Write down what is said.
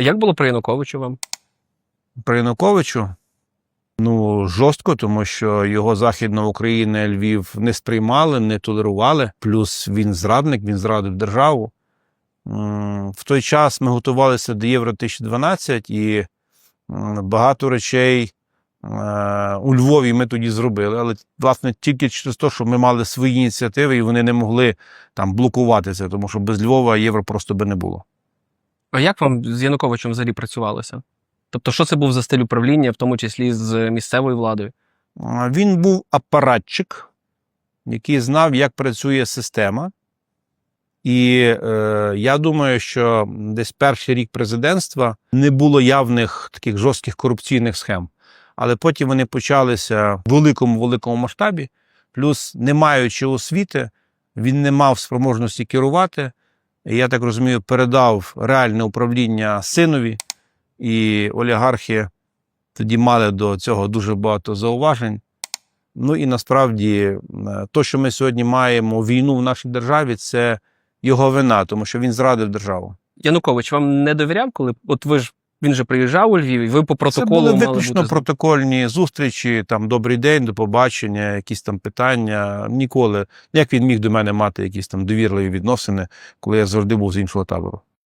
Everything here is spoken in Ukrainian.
А як було при Януковичу вам? При Януковичу ну жорстко, тому що його Західна Україна, Львів не сприймали, не толерували. Плюс він зрадник, він зрадив державу. В той час ми готувалися до Євро 2012 і багато речей е, у Львові ми тоді зробили. Але власне тільки через те, що ми мали свої ініціативи, і вони не могли там це, тому що без Львова євро просто би не було. А як вам з Януковичем взагалі працювалося? Тобто, що це був за стиль управління, в тому числі з місцевою владою? Він був апаратчик, який знав, як працює система. І е, я думаю, що десь перший рік президентства не було явних таких жорстких корупційних схем. Але потім вони почалися в великому великому масштабі. Плюс, не маючи освіти, він не мав спроможності керувати. Я так розумію, передав реальне управління синові, і олігархи тоді мали до цього дуже багато зауважень. Ну і насправді, е, то, що ми сьогодні маємо війну в нашій державі, це його вина, тому що він зрадив державу. Янукович вам не довіряв, коли от ви ж він же приїжджав у Львів, і ви по протоколу це були виключно протокольні зустрічі, там добрий день, до побачення, якісь там питання. Ніколи. Як він міг до мене мати якісь там довірливі відносини, коли я завжди був з іншого табору?